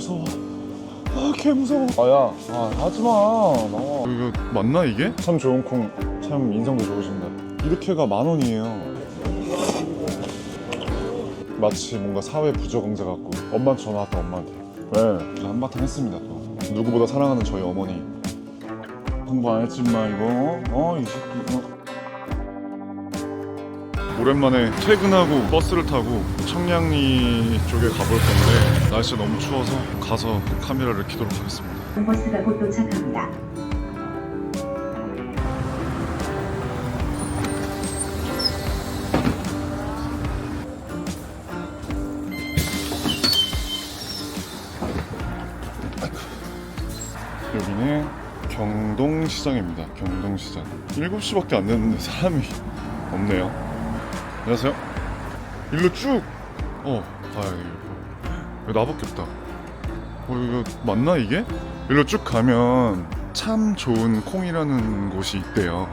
무서워. 아, 개 무서워. 아야, 아, 하지 마. 나와. 이거 맞나 이게? 참 좋은 콩, 참 인성도 좋으신다. 이렇게가 만 원이에요. 마치 뭔가 사회 부적응자 같고 엄마한테 전화 왔다 엄마한테. 네, 한바탕 했습니다. 또. 누구보다 사랑하는 저희 어머니. 공부 안 했지 마 이거. 어, 이 새끼. 어. 오랜만에 퇴근하고 버스를 타고 청량리 쪽에 가볼 건데 날씨가 너무 추워서 가서 카메라를 켜도록 하겠습니다. 버스가 곧 도착합니다. 여기는 경동시장입니다. 경동시장. 7시밖에 안 됐는데 사람이 없네요. 안녕하세요. 일로 쭉. 어, 가야 이거 나밖에 없다. 어, 이거 맞나 이게? 일로 쭉 가면 참 좋은 콩이라는 곳이 있대요.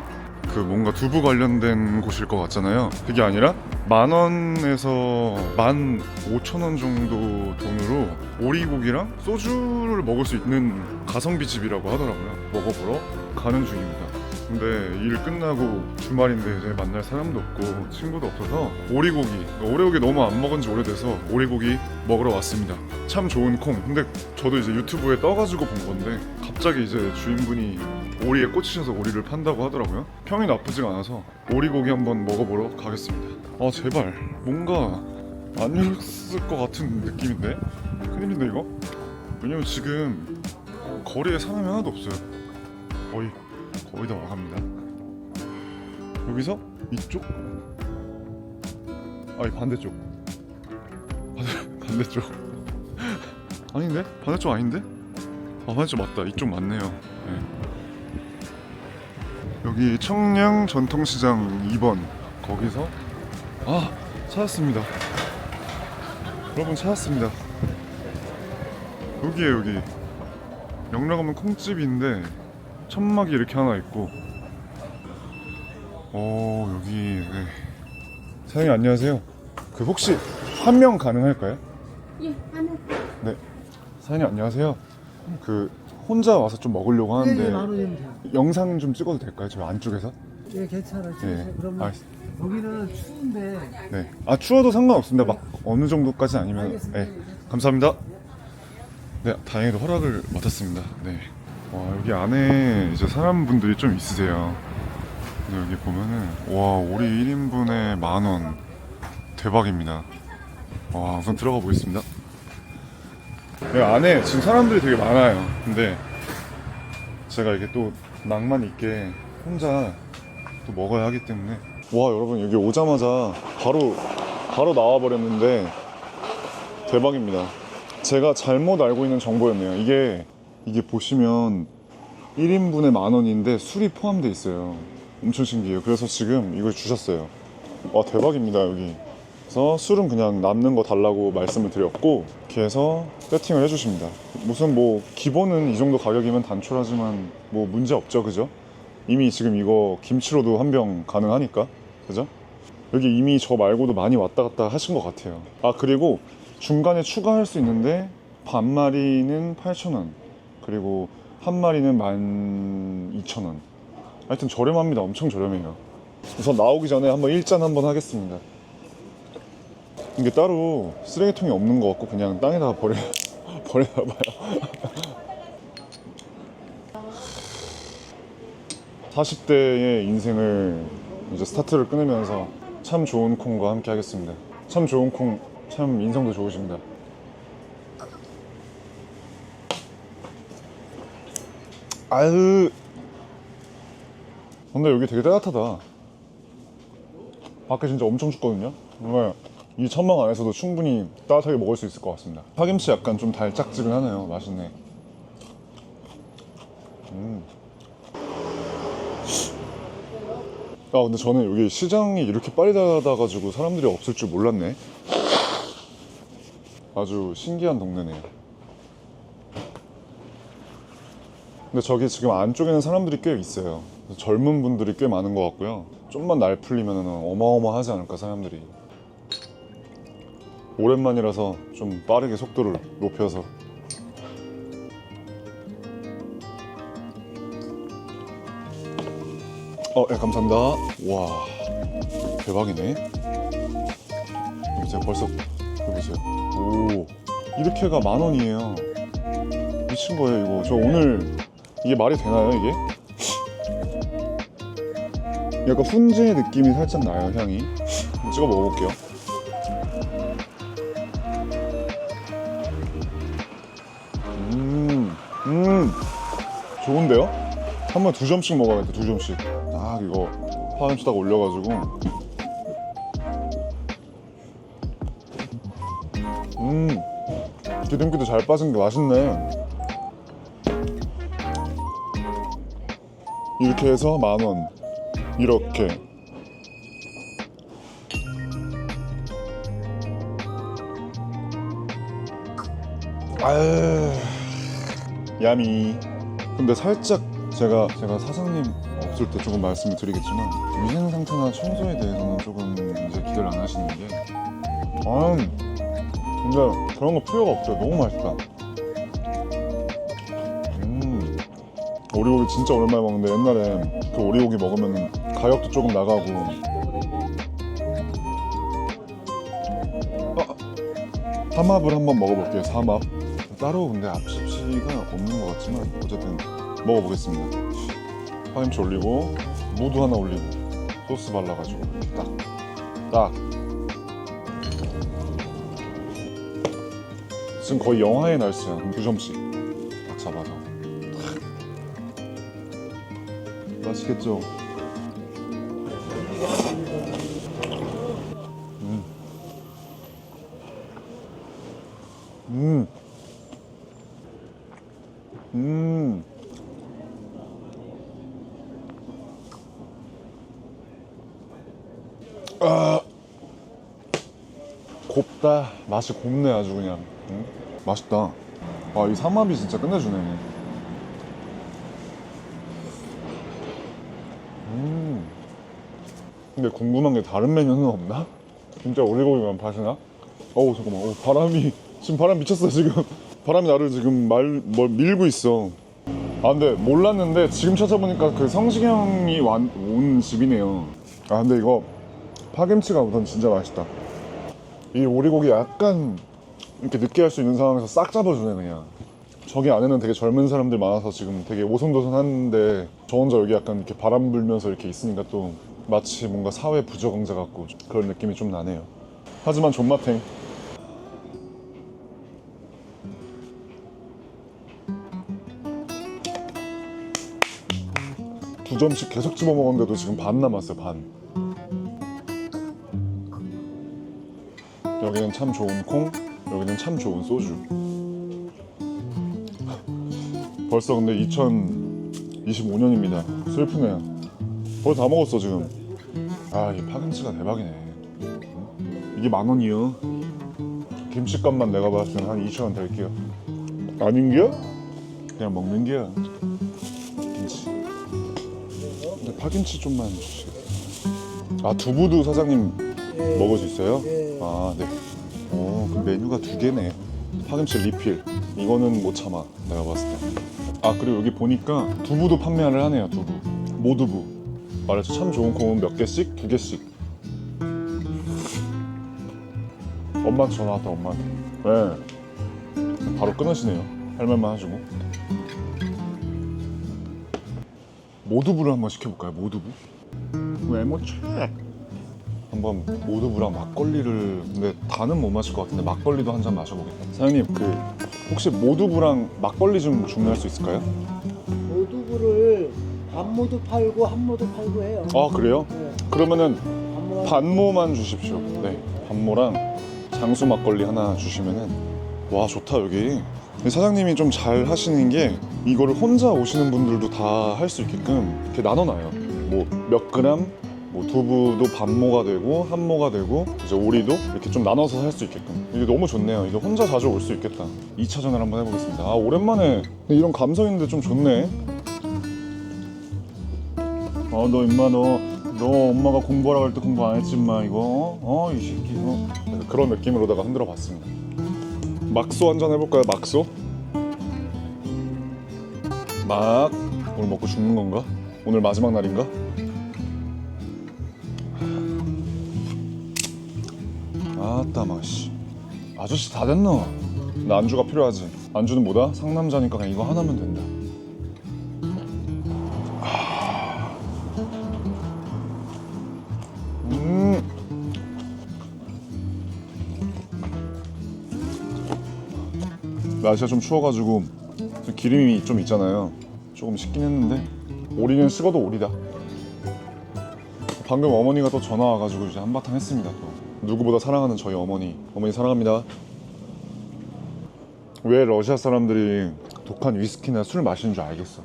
그 뭔가 두부 관련된 곳일 것 같잖아요. 그게 아니라 만 원에서 만 오천 원 정도 돈으로 오리고기랑 소주를 먹을 수 있는 가성비 집이라고 하더라고요. 먹어보러 가는 중입니다. 근데 일 끝나고 주말인데 이제 만날 사람도 없고 친구도 없어서 오리고기 오리고기 너무 안 먹은 지 오래돼서 오리고기 먹으러 왔습니다. 참 좋은 콩. 근데 저도 이제 유튜브에 떠가지고 본 건데 갑자기 이제 주인분이 오리에 꽂히셔서 오리를 판다고 하더라고요. 평이 나쁘지가 않아서 오리고기 한번 먹어보러 가겠습니다. 아 제발 뭔가 안 익었을 것 같은 느낌인데 큰일인데 이거? 왜냐면 지금 거리에 사람이 하나도 없어요. 거의 거의 다 와갑니다. 여기서 이쪽? 아니 반대쪽. 반대, 반대쪽. 아닌데? 반대쪽 아닌데? 아 반대쪽 맞다. 이쪽 맞네요. 네. 여기 청량 전통시장 2번 거기서 아 찾았습니다. 여러분 찾았습니다. 여기에 여기 영락 가면 콩집인데 천막이 이렇게 하나 있고 어 여기 네. 사장님 안녕하세요. 그 혹시 한 명 가능할까요? 예, 하나. 네. 사장님 안녕하세요. 그 혼자 와서 좀 먹으려고 하는데 예, 예, 돼요. 영상 좀 찍어도 될까요? 저 안쪽에서? 예, 괜찮아요. 네. 그러면 알, 여기는 추운데 네. 아 추워도 상관없습니다. 막 어느 정도까지 아니면 알겠습니다. 네. 감사합니다. 네, 다행히도 허락을 맡았습니다. 네. 와, 여기 안에 이제 사람분들이 좀 있으세요. 여기 보면은 와, 오리 1인분에 만 원. 대박입니다. 와, 우선 들어가 보겠습니다. 여기 안에 지금 사람들이 되게 많아요. 근데 제가 이게 또 낭만 있게 혼자 또 먹어야 하기 때문에 와, 여러분 여기 오자마자 바로 바로 나와 버렸는데 대박입니다. 제가 잘못 알고 있는 정보였네요. 이게 이게 보시면 1인분에 만 원인데 술이 포함되어 있어요. 엄청 신기해요. 그래서 지금 이걸 주셨어요. 와 대박입니다 여기. 그래서 술은 그냥 남는 거 달라고 말씀을 드렸고 이렇게 해서 세팅을 해주십니다. 무슨 뭐 기본은 이 정도 가격이면 단촐하지만 뭐 문제 없죠, 그죠? 이미 지금 이거 김치로도 한 병 가능하니까, 그죠? 여기 이미 저 말고도 많이 왔다 갔다 하신 것 같아요. 아 그리고 중간에 추가할 수 있는데 반 마리는 8,000원 그리고 한 마리는 12,000원. 하여튼 저렴합니다. 엄청 저렴해요. 우선 나오기 전에 한번 일잔 한번 하겠습니다. 이게 따로 쓰레기통이 없는 것 같고 그냥 땅에다가 버려, 버려나 봐요. 40대의 인생을 이제 스타트를 끊으면서 참 좋은 콩과 함께 하겠습니다. 참 좋은 콩, 참 인성도 좋으십니다 아유 근데 여기 되게 따뜻하다. 밖에 진짜 엄청 춥거든요? 정말 이 천막 안에서도 충분히 따뜻하게 먹을 수 있을 것 같습니다. 파김치 약간 좀 달짝지근하네요 맛있네. 음. 아 근데 저는 여기 시장이 이렇게 빨리 닫아가지고 사람들이 없을 줄 몰랐네. 아주 신기한 동네네요 근데 저기 지금 안쪽에는 사람들이 꽤 있어요 젊은 분들이 꽤 많은 것 같고요 좀만 날 풀리면 어마어마하지 않을까 사람들이 오랜만이라서 좀 빠르게 속도를 높여서 어, 예, 감사합니다. 와, 대박이네. 제가 벌써 보세요. 오, 이렇게가 만 원이에요. 미친 거예요, 이거. 저 오늘 이게 말이 되나요, 이게? 약간 훈제 느낌이 살짝 나요, 향이. 찍어 먹어볼게요. 음, 음, 좋은데요? 한 번 두 점씩 먹어야겠다, 두 점씩. 딱 이거 파김치 딱 올려가지고. 음, 기름기도 잘 빠진 게 맛있네. 이렇게 해서 만 원. 이렇게. 아유, 야미. 근데 살짝 제가 제가 사장님 없을 때 조금 말씀을 드리겠지만 위생 상태나 청소에 대해서는 조금 이제 기대를 안 하시는 게. 아, 근데 그런 거 필요가 없어요. 너무 맛있다. 오리고기 진짜 오랜만에 먹는데 옛날에 그 오리고기 먹으면 가격도 조금 나가고. 아, 삼합을 한번 먹어볼게요. 삼합. 따로 근데 앞접시가 없는 것 같지만 어쨌든 먹어보겠습니다. 파김치 올리고 무도 하나 올리고 소스 발라가지고 이렇게 딱 딱. 지금 거의 영화의 날씨야. 두 점씩 딱 잡아서. 맛있겠죠? 음. 음. 음. 아. 곱다. 맛이 곱네 아주 그냥. 응? 맛있다. 아, 이 삼합이 진짜 끝내주네. 근데 궁금한 게 다른 메뉴는 없나? 진짜 오리고기만 파시나? 어우 잠깐만. 어, 바람이 지금 바람 미쳤어 지금. 바람이 나를 지금 말, 뭘 밀고 있어. 아 근데 몰랐는데 지금 찾아보니까 그 성시경이 완, 온 집이네요. 아 근데 이거 파김치가 우선 진짜 맛있다. 이 오리고기 약간 이렇게 느끼할 수 있는 상황에서 싹 잡아주네 그냥. 저기 안에는 되게 젊은 사람들 많아서 지금 되게 오손도손한데 저 혼자 여기 약간 이렇게 바람 불면서 이렇게 있으니까 또 마치 뭔가 사회 부적응자 같고 그런 느낌이 좀 나네요. 하지만 존맛탱. 두 점씩 계속 집어 먹었는데도 지금 반 남았어요 반. 여기는 참 좋은 콩, 여기는 참 좋은 소주. 벌써 근데 2025년입니다. 슬프네요. 거의 다 먹었어 지금. 아, 이 파김치가 대박이네. 이게 만 원이요. 김치값만 내가 봤을 때는 한 2천 원 될게요. 아닌겨? 그냥 먹는겨. 김치. 근데 파김치 좀만 주시겠어요? 아 두부도 사장님 먹을 수 있어요? 아 네. 오, 그 메뉴가 두 개네. 파김치 리필. 이거는 못 참아. 내가 봤을 때. 아 그리고 여기 보니까 두부도 판매를 하네요. 두부. 모두부. 말해서 참 좋은 콩은 몇 개씩? 두 개씩. 엄마한테 전화 왔다 엄마한테. 네. 바로 끊으시네요. 할 말만 하시고. 모두부를 한번 시켜볼까요? 모두부? 왜못 쳐? 한번 모두부랑 막걸리를 근데 다는 못 마실 것 같은데 막걸리도 한 잔 마셔보겠다. 사장님 그 혹시 모두부랑 막걸리 좀 주문할 수 있을까요? 반모도 팔고 한모도 팔고 해요. 아 그래요? 네, 그러면은 반모 반모만 주십시오. 네, 반모랑 장수 막걸리 하나 주시면은 와 좋다 여기. 근데 사장님이 좀 잘 하시는 게 이거를 혼자 오시는 분들도 다 할 수 있게끔 이렇게 나눠놔요. 뭐 몇 그램, 뭐 두부도 반모가 되고 한모가 되고 이제 오리도 이렇게 좀 나눠서 할 수 있게끔 이게 너무 좋네요. 이제 혼자 자주 올 수 있겠다. 2차전을 한번 해보겠습니다. 아 오랜만에 이런 감성 있는데 좀 좋네. 어, 너 임마 너, 너 엄마가 공부하라고 할 때 공부 안 했지만 이거 어? 이 새끼 어? 그런 느낌으로다가 흔들어 봤습니다. 막소 한잔 해볼까요? 막소? 막 오늘 먹고 죽는 건가? 오늘 마지막 날인가? 아따 마씨 아저씨 다 됐노? 나 안주가 필요하지 안주는 뭐다? 상남자니까 그냥 이거 하나면 된다 날씨가 좀 추워가지고 좀 기름이 좀 있잖아요 조금 식긴 했는데 오리는 식어도 오리다 방금 어머니가 또 전화 와가지고 이제 한바탕 했습니다. 또 누구보다 사랑하는 저희 어머니. 어머니 사랑합니다. 왜 러시아 사람들이 독한 위스키나 술 마시는 줄 알겠어.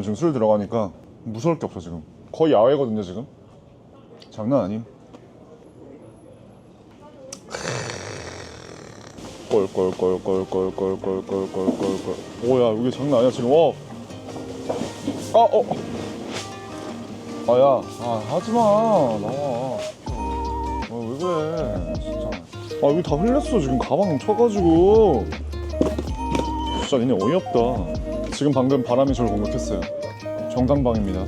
지금 술 들어가니까 무서울 게 없어 지금. 거의 야외거든요 지금. 장난 아님. 꼴꼴꼴꼴꼴꼴꼴꼴꼴꼴꼴. 오야 이게 장난 아니야 지금. 와. 아 어. 아야, 아 하지마 나와. 아왜 그래, 진짜. 아 여기 다 흘렸어 지금 가방 쳐가지고. 진짜 얘네 어이없다. 지금 방금 바람이 저를 공격했어요. 정당방입니다.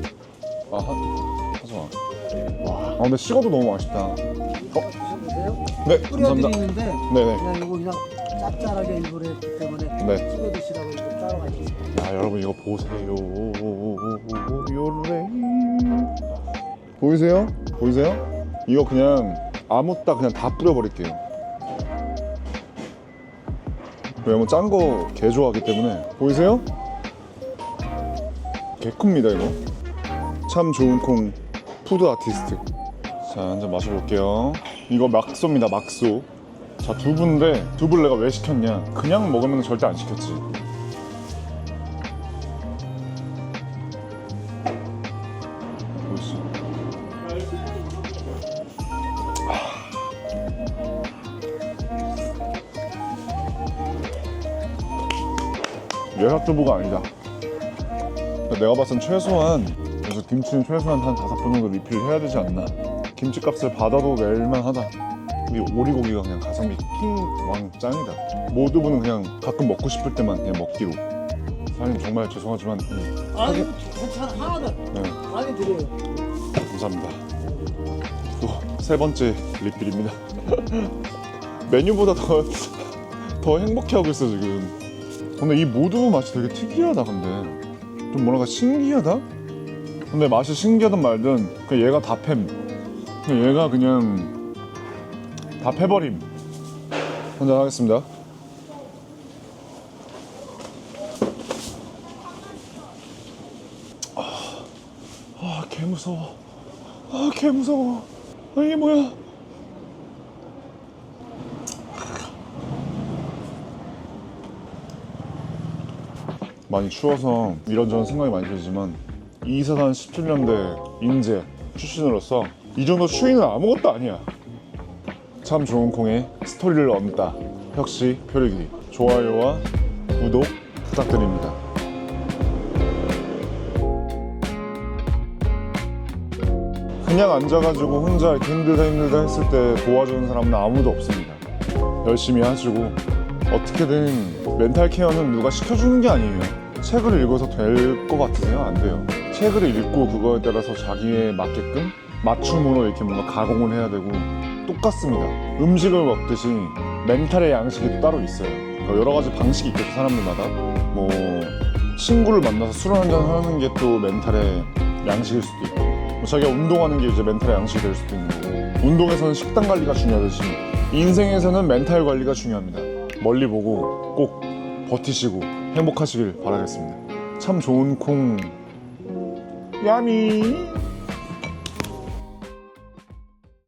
아 하, 하지마. 와, 아 근데 식어도 너무 맛있다. 드셔보세요. 네, 감사합니다. 뿌려드리는데 네네. 그냥 이거 그냥 짭짤하게 일부러 했기 때문에 네. 찍어 드시라고 이거 따로 야 여러분 이거 보세요. 요레. 보이세요? 보이세요? 이거 그냥 아무 따 그냥 다 뿌려버릴게요. 왜냐면 짠 거 개 좋아하기 때문에 보이세요? 개 큽니다 이거. 참 좋은 콩 푸드 아티스트. 자 한잔 마셔볼게요. 이거 막소입니다 막소. 자 두부인데 두부를 내가 왜 시켰냐? 그냥 먹으면 절대 안 시켰지. 보이시. 외삭두부가 아니다. 내가 봤을 땐 최소한 그래서 김치는 최소한 한 다섯 번 정도 리필 해야 되지 않나. 김치값을 받아도 낼만하다. 이 오리고기가 그냥 가성비 킹왕 짱이다. 모두분은 그냥 가끔 먹고 싶을 때만 그냥 먹기로. 사장님 정말 죄송하지만 음, 아니 괜찮아 하나도 네. 많이 드려요 감사합니다. 또 세 번째 리필입니다. 메뉴보다 더, 더 행복해하고 있어 지금. 근데 이 모두 맛이 되게 특이하다 근데 좀 뭐랄까 신기하다. 근데 맛이 신기하든 말든 그냥 얘가 다 팸. 그냥 얘가 그냥 다 패버림. 한잔 하겠습니다. 아, 개 무서워. 아, 개 무서워. 아, 이게 뭐야? 많이 추워서 이런저런 생각이 많이 들지만 이사단 17년대 인재 출신으로서 이 정도 추위는 아무것도 아니야. 참 좋은 콩의 스토리를 얹다. 혁시 표류기 좋아요와 구독 부탁드립니다. 그냥 앉아가지고 혼자 이렇게 힘들다 힘들다 했을 때 도와주는 사람은 아무도 없습니다. 열심히 하시고 어떻게든 멘탈 케어는 누가 시켜주는 게 아니에요. 책을 읽어서 될 것 같으세요? 안 돼요. 책을 읽고 그거에 따라서 자기에 맞게끔 맞춤으로 이렇게 뭔가 가공을 해야 되고 똑같습니다. 음식을 먹듯이 멘탈의 양식이 또 따로 있어요. 그러니까 여러 가지 방식이 있겠죠 사람들마다. 뭐 친구를 만나서 술 한잔 하는 게 또 멘탈의 양식일 수도 있고 뭐 자기가 운동하는 게 이제 멘탈의 양식이 될 수도 있는 거고 운동에서는 식단 관리가 중요하듯이 인생에서는 멘탈 관리가 중요합니다. 멀리 보고 꼭 버티시고 행복하시길 바라겠습니다. 참 좋은 콩 야미